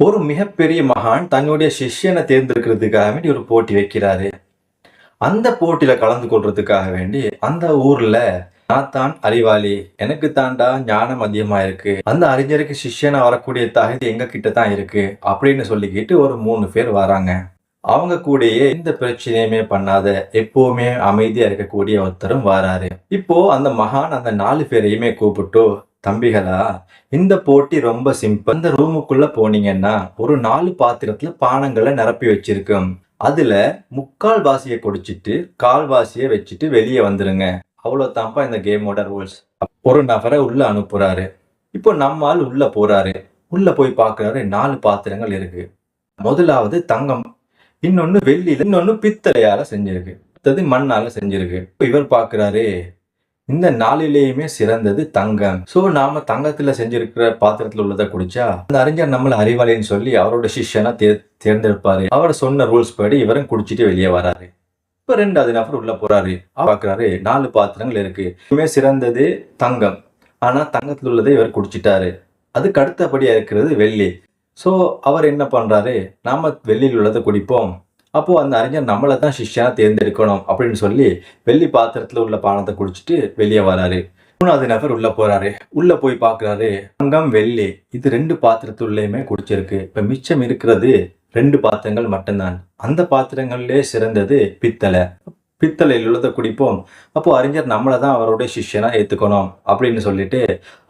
ஒரு மிகப்பெரிய மகான் தன்னுடைய சிஷ்யனை தேர்ந்தெடுக்கிறதுக்காக வேண்டி ஒரு போட்டி வைக்கிறாரு. அந்த போட்டியில கலந்து கொள்றதுக்காக வேண்டி அந்த ஊர்ல நான் தான் அறிவாளி எனக்கு தாண்டா ஞானம் அதிகமா இருக்கு. அந்த அறிஞருக்கு சிஷ்யனை வரக்கூடிய தகுதி எங்க கிட்ட தான் இருக்கு அப்படின்னு சொல்லிக்கிட்டு ஒரு மூணு பேர் வராங்க. அவங்க கூடயே எந்த பிரச்சனையுமே பண்ணாத எப்பவுமே அமைதியா இருக்கக்கூடிய ஒருத்தரும் வராரு. இப்போ அந்த மகான் அந்த நாலு பேரையுமே கூப்பிட்டு தம்பிகளா இந்த போட்டி ரொம்ப சிம்பிள் இந்த ரூமுக்குள்ள போனீங்கன்னா ஒரு நாலு பாத்திரத்துல பானங்களை நிரப்பி வச்சிருக்கும். அதுல முக்கால் வாசியை குடிச்சிட்டு கால் வாசியை வச்சுட்டு வெளியே வந்துருங்க. அவ்வளவுதான்ப்பா இந்த கேமோட ரூல்ஸ் ஒரு நபரை உள்ள அனுப்புறாரு. இப்போ நம்மால் உள்ள போறாரு. உள்ள போய் பார்க்குறாரு நாலு பாத்திரங்கள் இருக்கு. முதலாவது தங்கம். இன்னொன்னு வெள்ளியில இன்னொன்னு பித்தளையால செஞ்சிருக்கு. அடுத்தது மண்ணால செஞ்சிருக்கு. இவர் பார்க்கறாரு இந்த நாளிலேயுமே சிறந்தது தங்கம். சோ நாம தங்கத்துல செஞ்சிருக்கிற பாத்திரத்துல உள்ளதை குடிச்சா அந்த அறிஞர் நம்மள அறிவாளின்னு சொல்லி அவரோட சிஷ்யனா தே தேர்ந்தெடுப்பாரு. அவர் சொன்ன ரூல்ஸ் படி இவரும் குடிச்சிட்டு வெளியே வராரு. இப்ப ரெண்டாவது நபர் உள்ள போறாரு. பாக்குறாரு நாலு பாத்திரங்கள் இருக்கு. சிறந்தது தங்கம். ஆனா தங்கத்துல உள்ளதை இவர் குடிச்சிட்டாரு. அதுக்கு அடுத்தபடியா இருக்கிறது வெள்ளி. சோ அவர் என்ன பண்றாரு? நாம வெள்ளியில் உள்ளதை குடிப்போம். அப்போது அந்த அறிஞர் நம்மளை தான் சிஷ்யனா தேர்ந்தெடுக்கணும் அப்படின்னு சொல்லி வெள்ளி பாத்திரத்தில் உள்ள பானத்தை குடிச்சிட்டு வெளியே வராரு. மூணாவது நபர் உள்ள போறாரு. உள்ள போய் பார்க்கறாரு தங்கம் வெள்ளி இது ரெண்டு பாத்திரத்துள்ளயுமே குடிச்சிருக்கு. இப்ப மிச்சம் இருக்கிறது ரெண்டு பாத்திரங்கள் மட்டும்தான். அந்த பாத்திரங்கள்லே சிறந்தது பித்தளை. பித்தளையில் உள்ளதை குடிப்போம். அப்போ அறிஞர் நம்மளை தான் அவருடைய சிஷ்யனா ஏத்துக்கணும் அப்படின்னு சொல்லிட்டு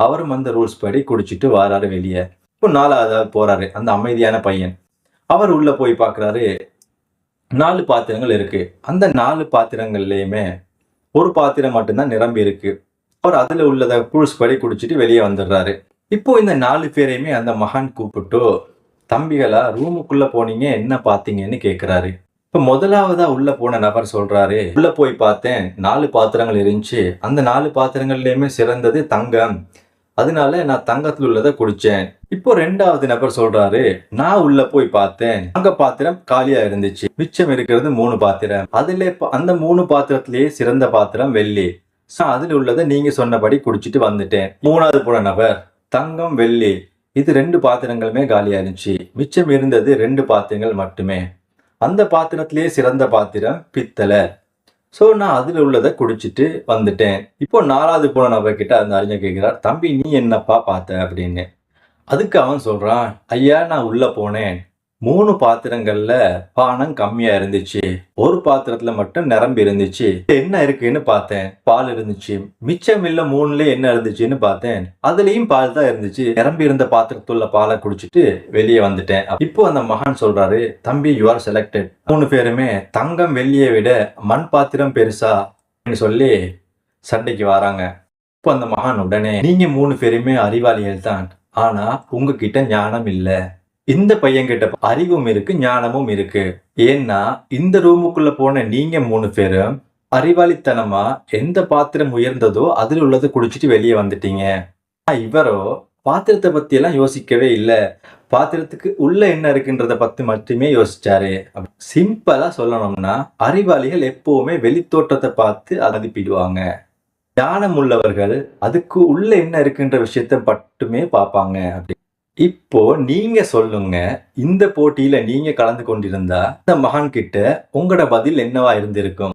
அவரும் அந்த ரூல்ஸ் படி குடிச்சிட்டு வராரு வெளியே. இப்போ நாலாவது போறாரு அந்த அமைதியான பையன். அவர் உள்ள போய் பார்க்குறாரு நாலு பாத்திரங்கள் இருக்கு. அந்த நாலு பாத்திரங்கள்லையுமே ஒரு பாத்திரம் மட்டும்தான் நிரம்பி இருக்கு. அவர் அதுல உள்ளதை ரூல்ஸ் படி குடிச்சிட்டு வெளியே வந்துடுறாரு. இப்போ இந்த நாலு பேரையுமே அந்த மகான் கூப்பிட்டு தம்பிகளா ரூமுக்குள்ள போனீங்க என்ன பாத்தீங்கன்னு கேக்குறாரு. இப்ப முதலாவதா உள்ள போன நபர் சொல்றாரு உள்ள போய் பார்த்தேன் நாலு பாத்திரங்கள் இருந்துச்சு. அந்த நாலு பாத்திரங்கள்லயுமே சிறந்தது தங்கம். அதனால நான் தங்கத்தில் உள்ளதை குடிச்சேன். இப்போ ரெண்டாவது நபர் சொல்றாரு நான் உள்ள போய் பார்த்தேன். அங்க பாத்திரம் காலியா இருந்துச்சு. மிச்சம் இருக்கிறது மூணு பாத்திரம். அதுல அந்த மூணு பாத்திரத்திலேயே சிறந்த பாத்திரம் வெள்ளி. So, அதுல உள்ளதை நீங்க சொன்னபடி குடிச்சிட்டு வந்துட்டேன். மூணாவது போன நபர் தங்கம் வெள்ளி. இது ரெண்டு பாத்திரங்களுமே காலியா இருந்துச்சு. மிச்சம் இருந்தது ரெண்டு பாத்திரங்கள் மட்டுமே. அந்த பாத்திரத்திலேயே சிறந்த பாத்திரம் பித்தளை. ஸோ நான் அதில் உள்ளதை குடிச்சிட்டு வந்துட்டேன். இப்போ நாலாவது போன நபர்கிட்ட அந்த அறிஞர் கேட்குறார் தம்பி நீ என்னப்பா பார்த்த? அப்படின்னு. அதுக்கு அவன் சொல்கிறான் ஐயா நான் உள்ளே போனேன். மூணு பாத்திரங்கள்ல பானம் கம்மியா இருந்துச்சு. ஒரு பாத்திரத்துல மட்டும் நிரம்பி இருந்துச்சு. என்ன இருக்குன்னு பார்த்தேன். பால் இருந்துச்சு. மிச்சம் இல்ல மூணுல என்ன இருந்துச்சுன்னு பார்த்தேன். அதுலயும் பால் தான் இருந்துச்சு. நிரம்பி இருந்த பாத்திரத்துள்ள பாலை குடிச்சிட்டு வெளியே வந்துட்டேன். இப்போ அந்த மகான் சொல்றாரு தம்பி யூ ஆர் செலக்டட் மூணு பேருமே தங்கம் வெள்ளியை விட மண் பாத்திரம் பெருசா? அப்படின்னு சொல்லி சண்டைக்கு வராங்க. இப்போ அந்த மகான் உடனே நீங்க மூணு பேருமே அறிவாளிகள் தான். ஆனா உங்ககிட்ட ஞானம் இல்லை. இந்த பையன்கிட்ட அறிவும் இருக்கு ஞானமும் இருக்கு. ஏன்னா இந்த ரூமுக்குள்ள போன நீங்க மூணு பேரும் அறிவாளித்தனமா எந்த பாத்திரம் உயர்ந்ததோ அதில் உள்ளதை குடிச்சிட்டு வெளியே வந்துட்டீங்க. இவரோ பாத்திரத்தை பத்தி எல்லாம் யோசிக்கவே இல்லை. பாத்திரத்துக்கு உள்ள என்ன இருக்குன்றத பத்தி மட்டுமே யோசிச்சாரு. சிம்பிளா சொல்லணும்னா அறிவாளிகள் எப்பவுமே வெளித்தோற்றத்தை பார்த்து அதை மதிப்பிடுவாங்க. ஞானம் உள்ளவர்கள் அதுக்கு உள்ள என்ன இருக்குன்ற விஷயத்த மட்டுமே பார்ப்பாங்க. அப்படி இப்போ நீங்க சொல்லுங்க இந்த போட்டியில நீங்க கலந்து கொண்டிருந்தா இந்த மகான் கிட்ட உங்களோட பதில் என்னவா இருந்திருக்கும்?